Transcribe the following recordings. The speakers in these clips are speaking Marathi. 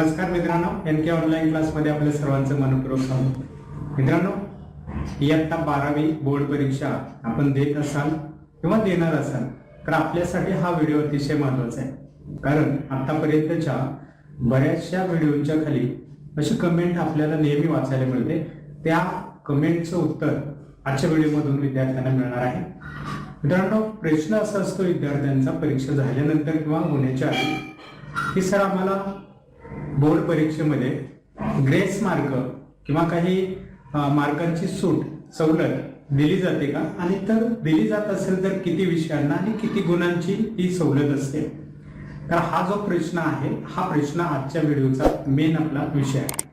नमस्कार मित्रांनो एन के ऑनलाईन क्लासमध्ये आपल्या सर्वांचं मनपूर्वक स्वागत. मित्रांनो इयत्ता बारावी बोर्ड परीक्षा आपण देत असाल किंवा देणार असाल तर आपल्यासाठी हा व्हिडिओ अतिशय महत्त्वाचा आहे. कारण आतापर्यंतच्या बऱ्याचशा व्हिडिओच्या खाली अशी कमेंट आपल्याला नेहमी वाचायला मिळते. त्या कमेंटचं उत्तर आजच्या व्हिडिओमधून विद्यार्थ्यांना मिळणार आहे. मित्रांनो प्रश्न असा असतो विद्यार्थ्यांचा परीक्षा झाल्यानंतर किंवा होण्याच्या आधी की सर आम्हाला बोर्ड परीक्षेमध्ये ग्रेस मार्क किंवा काही मार्कांची सूट सवलत दिली जाते का? आणि तर दिली जात असेल तर किती विषयांना आणि किती गुणांची ती सवलत असते? तर हा जो प्रश्न आहे हा प्रश्न आजच्या व्हिडिओचा मेन आपला विषय आहे.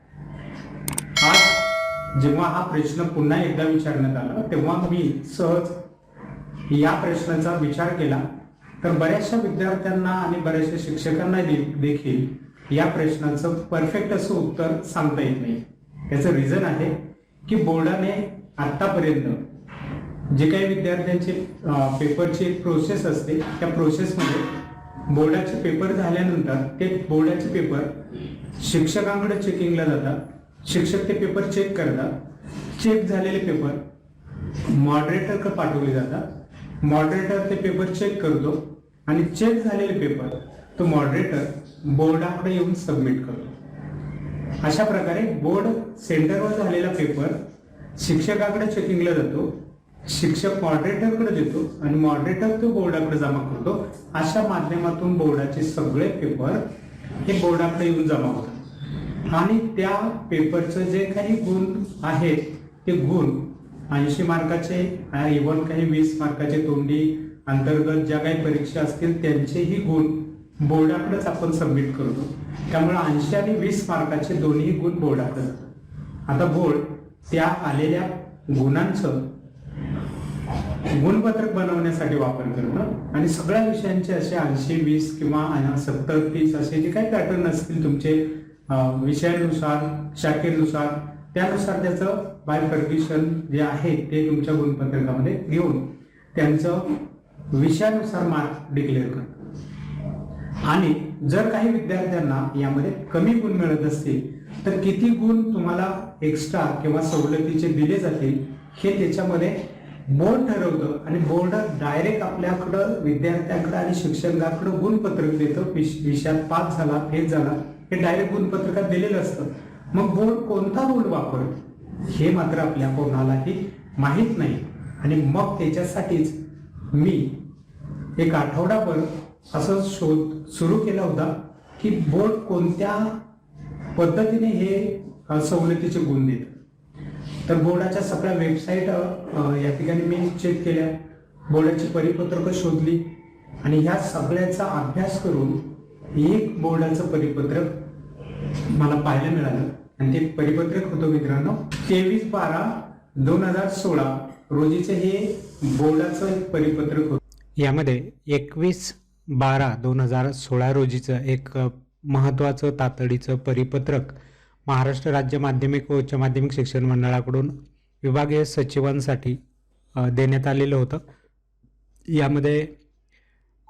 आज जेव्हा हा प्रश्न पुन्हा एकदा विचारण्यात आला तेव्हा मी सहज या प्रश्नाचा विचार केला. तर बऱ्याचशा विद्यार्थ्यांना आणि बऱ्याचशा शिक्षकांना दे- देखील या प्रश्नाचं परफेक्ट असं उत्तर सांगता येत नाही. याचं रिझन आहे की बोर्डाने आतापर्यंत जे काही विद्यार्थ्यांचे पेपरचे पेपरची प्रोसेस असते त्या प्रोसेसमध्ये बोर्डाचे पेपर झाल्यानंतर ते बोर्डाचे पेपर शिक्षकांकडे चेकिंगला जातात शिक्षक ते पेपर चेक करतात चेक झालेले पेपर मॉडरेटरकडे पाठवले जातात. मॉडरेटर ते पेपर चेक करतो आणि चेक झालेले पेपर तो मॉडरेटर बोर्डाकडे येऊन सबमिट करतो. अशा प्रकारे बोर्ड सेंटरवर झालेला पेपर शिक्षकाकडे चेकिंगला जातो शिक्षक मॉडरेटरकडे देतो आणि मॉडरेटर तो बोर्डाकडे जमा करतो. अशा माध्यमातून बोर्डाचे सगळे पेपर हे बोर्डाकडे येऊन जमा होतात. आणि त्या पेपरचं जे काही गुण आहेत ते गुण ऐंशी मार्काचे इव्हन काही वीस मार्काचे तोंडी अंतर्गत ज्या काही परीक्षा असतील त्यांचेही गुण बोर्डाकडेच आपण सबमिट करतो. त्यामुळे ऐंशी आणि वीस मार्काचे दोन्ही गुण बोर्डाकडे आता बोर्ड त्या आलेल्या गुणांचं गुणपत्रक बनवण्यासाठी वापर करतो आणि सगळ्या विषयांचे असे ऐंशी वीस किंवा सत्तर तीस असे जे काही पॅटर्न असतील तुमचे विषयानुसार शाखेनुसार त्यानुसार त्याचं बायफर्ग्युशन जे आहे ते तुमच्या गुणपत्रकामध्ये घेऊन त्यांचं विषयानुसार मार्क डिक्लेअर करतो आणि जर काही विद्यार्थ्यांना यामध्ये कमी गुण मिळत असतील तर किती गुण तुम्हाला एक्स्ट्रा किंवा सवलतीचे दिले जातील हे त्याच्यामध्ये बोर्ड ठरवतं आणि बोर्ड डायरेक्ट आपल्याकडं विद्यार्थ्यांकडं आणि शिक्षकाकडं गुणपत्रक देतं. विश विषयात पास झाला फेल झाला हे डायरेक्ट गुणपत्रकात दिलेलं असतं. मग बोर्ड कोणता रूल वापरत? हे मात्र आपल्या कोणालाही माहीत नाही. आणि मग त्याच्यासाठीच मी एक आठवडाभर असं शोध सुरू केला होता की बोर्ड कोणत्या पद्धतीने हे सवलतीचे गुण देत. तर बोर्डाच्या सगळ्या वेबसाईट या ठिकाणी मी चेक केल्या. बोर्डाची परिपत्रकं शोधली आणि ह्या सगळ्याचा अभ्यास करून एक बोर्डाचं परिपत्रक मला पाहायला मिळालं. आणि ते परिपत्रक होतं मित्रांनो तेवीस बारा दोन हजार सोळा. रोजीचे हे बोर्डाचं एक परिपत्रक होतं. यामध्ये एकवीस बारा दोन हजार सोळा रोजीचं एक महत्त्वाचं तातडीचं परिपत्रक महाराष्ट्र राज्य माध्यमिक व उच्च माध्यमिक शिक्षण मंडळाकडून विभागीय सचिवांसाठी देण्यात आलेलं होतं. यामध्ये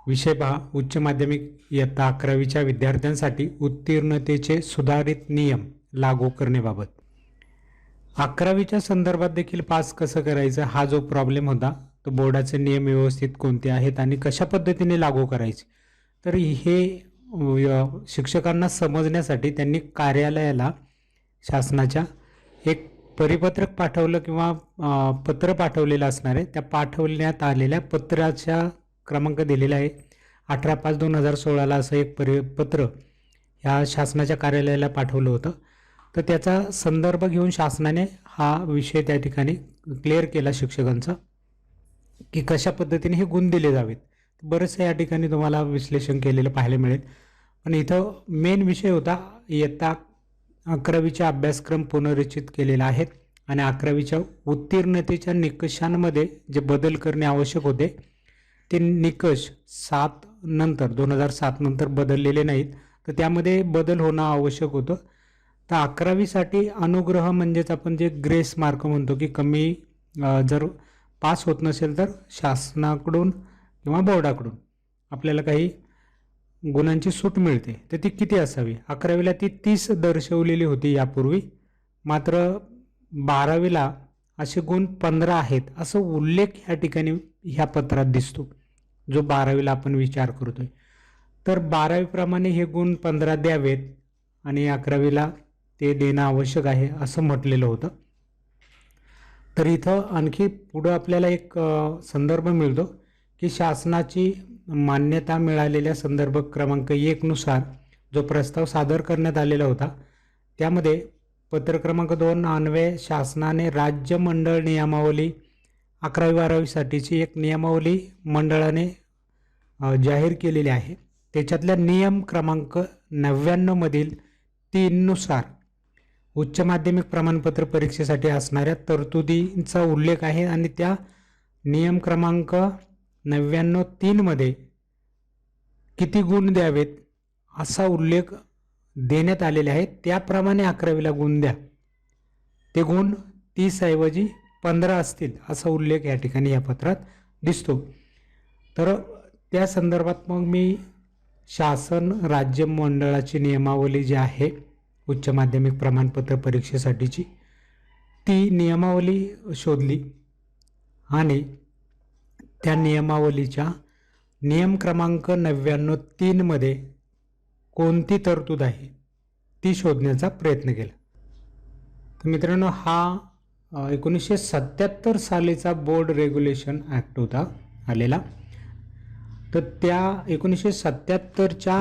विषय पहा उच्च माध्यमिक इयत्ता अकरावीच्या विद्यार्थ्यांसाठी उत्तीर्णतेचे सुधारित नियम लागू करण्याबाबत. अकरावीच्या संदर्भात देखील पास कसं करायचं हा जो प्रॉब्लेम होता तर बोर्डाचे नियम व्यवस्थित कोणते आहेत आणि कशा पद्धतीने लागू करायचे? तर हे शिक्षकांना समजण्यासाठी त्यांनी कार्यालयाला शासनाच्या एक परिपत्रक पाठवलं किंवा पत्र पाठवलेलं असणार आहे. त्या पाठवण्यात आलेल्या पत्राच्या क्रमांक दिलेला आहे. अठरा पाच दोन हजार सोळाला असं एक परि पत्र ह्या शासनाच्या कार्यालयाला पाठवलं होतं. तर त्याचा संदर्भ घेऊन शासनाने हा विषय त्या ठिकाणी क्लिअर केला शिक्षकांचा. की कशा पद्धतीने हे गुण दिले जावेत. बरंचसं या ठिकाणी तुम्हाला विश्लेषण केलेलं पाहायला मिळेल. पण इथं मेन विषय होता इयत्ता अकरावीचा अभ्यासक्रम पुनर्रचित केलेला आहे आणि अकरावीच्या उत्तीर्णतेच्या निकषांमध्ये जे बदल करणे आवश्यक होते ते निकष सात नंतर दोन हजार सात नंतर बदललेले नाहीत. तर त्यामध्ये बदल होणं आवश्यक होतं. तर अकरावीसाठी अनुग्रह म्हणजेच आपण जे ग्रेस मार्क म्हणतो की कमी जर पास होत नसेल तर शासनाकडून किंवा बोर्डाकडून आपल्याला काही गुणांची सूट मिळते. तर ती किती असावी? अकरावीला ती तीस दर्शवलेली होती यापूर्वी. मात्र बारावीला असे गुण पंधरा आहेत असं उल्लेख ह्या ठिकाणी ह्या पत्रात दिसतो जो बारावीला आपण विचार करतोय. तर बारावीप्रमाणे हे गुण पंधरा द्यावेत आणि अकरावीला ते देणं आवश्यक आहे असं म्हटलेलं होतं. तर इथं आणखी पुढं आपल्याला एक संदर्भ मिळतो की शासनाची मान्यता मिळालेल्या संदर्भ क्रमांक एकनुसार जो प्रस्ताव सादर करण्यात आलेला होता त्यामध्ये पत्र क्रमांक दोन अन्वये शासनाने राज्य मंडळ नियमावली अकरावी बारावीसाठीची एक नियमावली मंडळाने जाहीर केलेली आहे. त्याच्यातल्या नियम क्रमांक नव्याण्णवमधील तीननुसार उच्च माध्यमिक प्रमाणपत्र परीक्षेसाठी असणाऱ्या तरतुदींचा उल्लेख आहे आणि त्या नियम क्रमांक नव्याण्णव तीनमध्ये किती गुण द्यावेत असा उल्लेख देण्यात आलेले आहे त्याप्रमाणे अकरावीला गुण द्या. ते गुण तीसऐवजी पंधरा असतील असा उल्लेख या ठिकाणी या पत्रात दिसतो. तर त्या संदर्भात मग मी शासन राज्य मंडळाची नियमावली जी आहे उच्च माध्यमिक प्रमाणपत्र परीक्षेसाठीची ती नियमावली शोधली आणि त्या नियमावलीच्या नियम क्रमांक नव्याण्णव तीनमध्ये कोणती तरतूद आहे ती शोधण्याचा प्रयत्न केला. तर मित्रांनो हा एकोणीसशे सत्याहत्तर सालीचा बोर्ड रेग्युलेशन ॲक्ट होता आलेला. तर त्या एकोणीसशे सत्याहत्तरच्या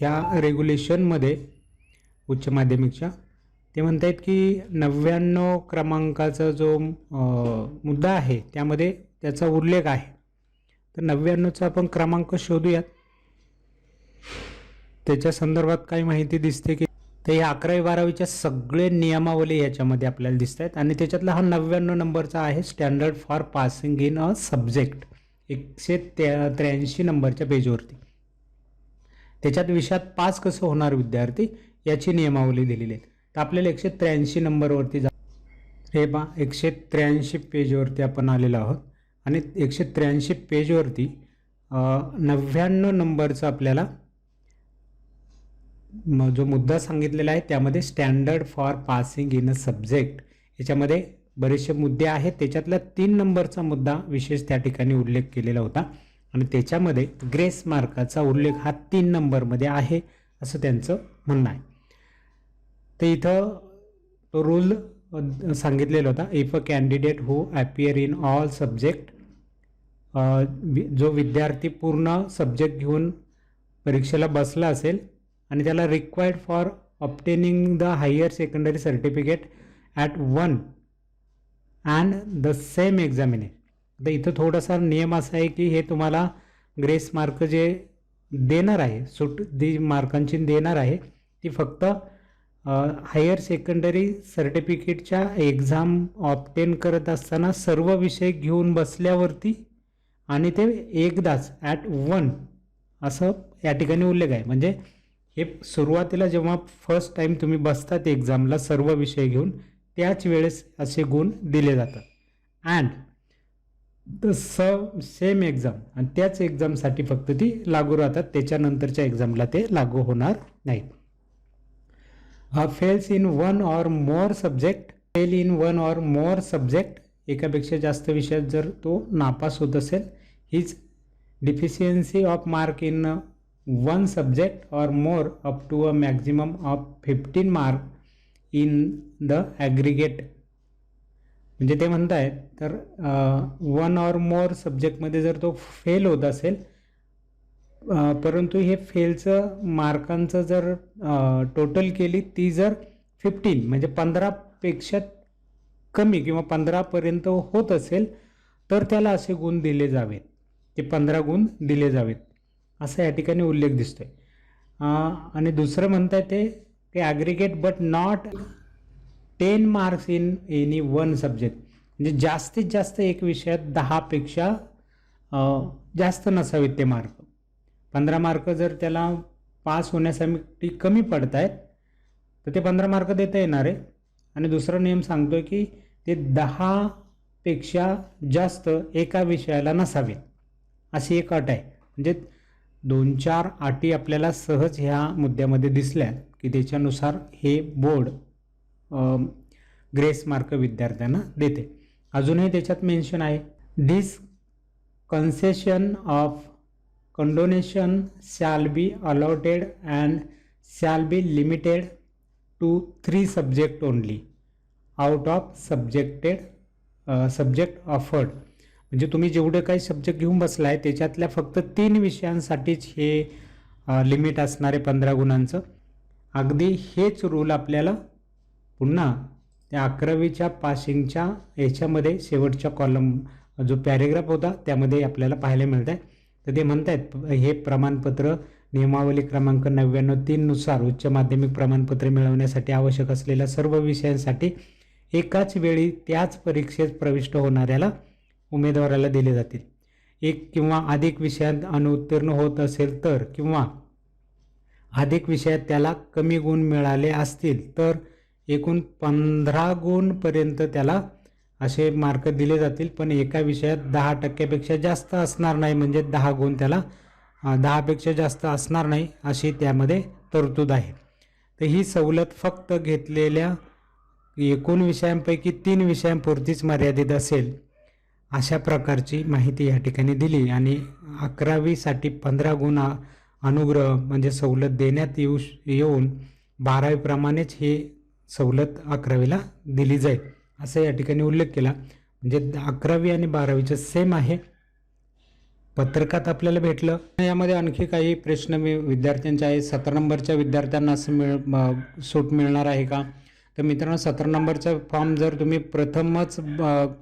ह्या रेग्युलेशनमध्ये उच्च माध्यमिकच्या. ते म्हणत आहेत की नव्याण्णव क्रमांकाचा जो मुद्दा आहे त्यामध्ये त्याचा उल्लेख आहे. तर नव्याण्णवचा आपण क्रमांक शोधूयात. त्याच्या संदर्भात काही माहिती दिसते की तर अकरावी बारावीच्या सगळे नियमावली याच्यामध्ये आपल्याला दिसत आहेत आणि त्याच्यातला हा नव्याण्णव नंबरचा आहे standard for passing in a subject एकशे त्या त्र्याऐंशी नंबरच्या पेजवरती. त्याच्यात विषयात पास कसं होणार विद्यार्थी? याची नियमावली दिलेली आहे तर आपल्याला एकशे त्र्याऐंशी नंबरवरती जा हे बा एकशे त्र्याऐंशी पेजवरती आपण आलेलो आहोत. आणि एकशे त्र्याऐंशी पेजवरती नव्याण्णव नंबरचं आपल्याला जो मुद्दा सांगितलेला आहे त्यामध्ये standard for passing in a subject याच्यामध्ये बरेचसे मुद्दे आहेत. त्याच्यातला तीन नंबरचा मुद्दा विशेष त्या ठिकाणी उल्लेख केलेला होता. आणि त्याच्यामध्ये ग्रेस मार्काचा उल्लेख हा तीन नंबरमध्ये आहे असं त्यांचं म्हणणं आहे. तर इथं तो रूल सांगितलेला होता if a candidate who appear in all subject जो विद्यार्थी पूर्ण सब्जेक्ट घेऊन परीक्षेला बसला असेल आणि त्याला required for obtaining the higher secondary certificate at one and the same examination तर इथं थोडासा नियम असा आहे की हे तुम्हाला ग्रेस मार्क जे देणार आहे सुट जी मार्कांची देणार आहे ती फक्त हायर सेकंडरी सर्टिफिकेटच्या एक्झाम ऑप्टेन करत असताना सर्व विषय घेऊन बसल्यावरती आणि ते एकदाच ॲट वन असं या ठिकाणी उल्लेख आहे. म्हणजे हे सुरुवातीला जेव्हा फर्स्ट टाईम तुम्ही बसतात एक्झामला सर्व विषय घेऊन त्याच वेळेस असे गुण दिले जातात. अँड द स सेम एक्झाम आणि त्याच एक्झामसाठी फक्त ती लागू राहतात. त्याच्यानंतरच्या एक्झामला ते लागू होणार नाहीत. Fails in one or more subject fail in one or more subject एकापेक्षा जास्त विषयात जर तो नापास होत असेल हीच deficiency of mark in one subject or more up to a maximum of fifteen mark in the aggregate म्हणजे ते म्हणत आहेत तर वन ऑर मोर सब्जेक्टमध्ये जर तो फेल होत असेल परंतु हे फेलचं मार्कांचं जर टोटल केली ती जर फिफ्टीन म्हणजे पंधरापेक्षा कमी किंवा पंधरापर्यंत होत असेल तर त्याला असे गुण दिले जावेत. ते पंधरा गुण दिले जावेत. असा या ठिकाणी उल्लेख दिसतो आहे आणि दुसरं म्हणताय ते ते aggregate but not ten marks in any one subject म्हणजे जास्तीत जास्त एक विषयात दहापेक्षा जास्त नसावेत ते मार्क पंधरा मार्क जर त्याला पास होण्यासाठी कमी पडत आहेत तर ते पंधरा मार्क देता येणार आहे. आणि दुसरा नियम सांगतोय की ते दहापेक्षा जास्त एका विषयाला नसावेत अशी एक अट आहे. म्हणजे दोन चार अटी आपल्याला सहज ह्या मुद्द्यामध्ये दिसल्या की त्याच्यानुसार हे बोर्ड ग्रेस मार्क विद्यार्थ्यांना देते. अजूनही त्याच्यात मेन्शन आहे this concession of condonation be B and and be B limited to three subject only of of subjected subject offered. म्हणजे तुम्ही जेवढे काही सब्जेक्ट घेऊन बसलाय त्याच्यातल्या फक्त तीन विषयांसाठीच हे uh, लिमिट असणारे पंधरा गुणांचं. अगदी हेच रूल आपल्याला पुन्हा त्या अकरावीच्या पासिंगच्या याच्यामध्ये शेवटच्या कॉलम जो पॅरेग्राफ होता त्यामध्ये आपल्याला पाहायला मिळत आहे तर ते म्हणत आहेत हे प्रमाणपत्र नियमावली क्रमांक नव्याण्णव तीननुसार उच्च माध्यमिक प्रमाणपत्र मिळवण्यासाठी आवश्यक असलेल्या सर्व विषयांसाठी एकाच वेळी त्याच परीक्षेत प्रविष्ट होणाऱ्याला उमेदवाराला दिले जातील. एक किंवा अधिक विषयात अनुत्तीर्ण होत असेल तर किंवा अधिक विषयात त्याला कमी गुण मिळाले असतील तर एकूण पंधरा गुणपर्यंत त्याला असे मार्क दिले जातील पण एका विषयात दहा टक्क्यापेक्षा जास्त असणार नाही म्हणजे दहा गुण त्याला दहापेक्षा जास्त असणार नाही अशी त्यामध्ये तरतूद आहे. तर ही सवलत फक्त घेतलेल्या एकूण विषयांपैकी तीन विषयांपुरतीच मर्यादित असेल अशा प्रकारची माहिती या ठिकाणी दिली. आणि अकरावीसाठी पंधरा गुण अनुग्रह म्हणजे सवलत देण्यात येऊ येऊन बारावीप्रमाणेच ही सवलत अकरावीला दिली जाईल. असं या ठिकाणी उल्लेख केला. म्हणजे अकरावी आणि बारावीचं सेम आहे. पत्रकात आपल्याला भेटलं. यामध्ये आणखी काही प्रश्न मी विद्यार्थ्यांचे आहे सतरा नंबरच्या विद्यार्थ्यांना असं मिळ सूट मिळणार आहे का? तर मित्रांनो सतरा नंबरचा फॉर्म जर तुम्ही प्रथमच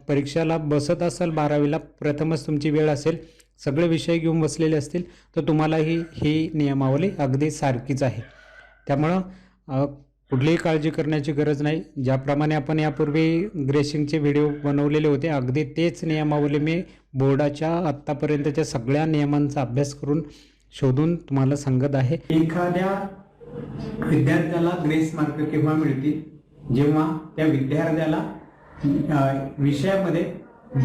परीक्षाला बसत असाल बारावीला प्रथमच तुमची वेळ असेल सगळे विषय घेऊन बसलेले असतील तर तुम्हालाही ही नियमावली अगदी सारखीच आहे. त्यामुळं कुठलीही काळजी करण्याची गरज नाही. ज्याप्रमाणे आपण यापूर्वी ग्रेसिंगचे व्हिडिओ बनवलेले होते अगदी तेच नियमावली मी बोर्डाच्या आत्तापर्यंतच्या सगळ्या नियमांचा अभ्यास करून शोधून तुम्हाला सांगत आहे. एखाद्या विद्यार्थ्याला ग्रेस मार्क केव्हा मिळतील? जेव्हा त्या विद्यार्थ्याला विषयामध्ये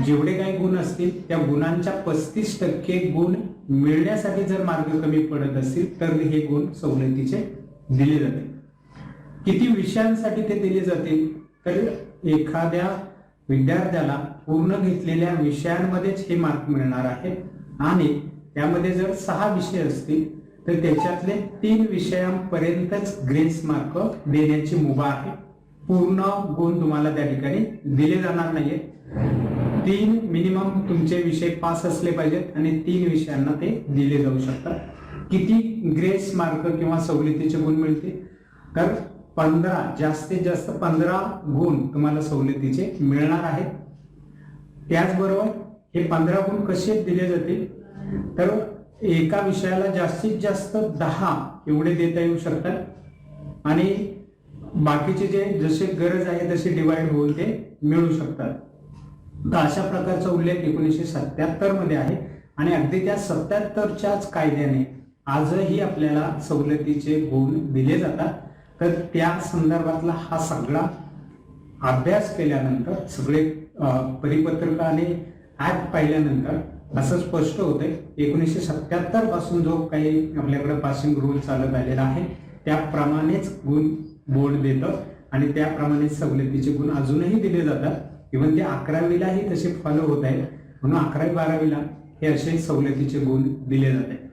जेवढे काही गुण असतील त्या गुणांच्या पस्तीस टक्के गुण मिळण्यासाठी जर मार्क कमी पडत असतील तर हे गुण सवलतीचे दिले जाते किती विषयांसाठी ते दिले जातील तर एखाद्या विद्यार्थ्याला पूर्ण घेतलेल्या विषयांमध्येच हे मार्क मिळणार आहे आणि त्यामध्ये जर सहा विषय असतील तर त्याच्यातले तीन विषयांपर्यंतच ग्रेस मार्क देण्याची मुभा आहे. पूर्ण गुण तुम्हाला त्या ठिकाणी दिले जाणार नाहीये. तीन मिनिमम तुमचे विषय पास असले पाहिजेत आणि तीन विषयांना ते दिले जाऊ शकतात. किती ग्रेस मार्क किंवा सवलतीचे गुण मिळतील? तर पंधरा जास्तीत जास्त पंधरा गुण तुम्हाला सवलतीचे मिळणार आहेत. त्याचबरोबर हे पंधरा गुण कसे दिले जातील? तर एका विषयाला जास्तीत जास्त दहा एवढे देता येऊ शकतात. आणि बाकीचे जे जसे गरज आहे तसे डिवाइड होऊन ते मिळू शकतात. तर अशा प्रकारचा उल्लेख एकोणीसशे सत्याहत्तरमध्ये आहे. आणि अगदी त्या सत्याहत्तरच्याच कायद्याने आजही आपल्याला सवलतीचे गुण दिले जातात. तर त्या संदर्भातला हा सगळा अभ्यास केल्यानंतर सगळे परिपत्रक आणि ऍप पाहिल्यानंतर असं स्पष्ट होतंय एकोणीसशे सत्याहत्तरपासून जो काही आपल्याकडे पासिंग रूल चालत आलेला आहे त्याप्रमाणेच गुण बोर्ड देतं आणि त्याप्रमाणेच सवलतीचे गुण अजूनही दिले जातात. इव्हन ते अकरावीलाही तसे फॉलो होत आहेत. म्हणून अकरावी बारावीला हे असे सवलतीचे गुण दिले जातात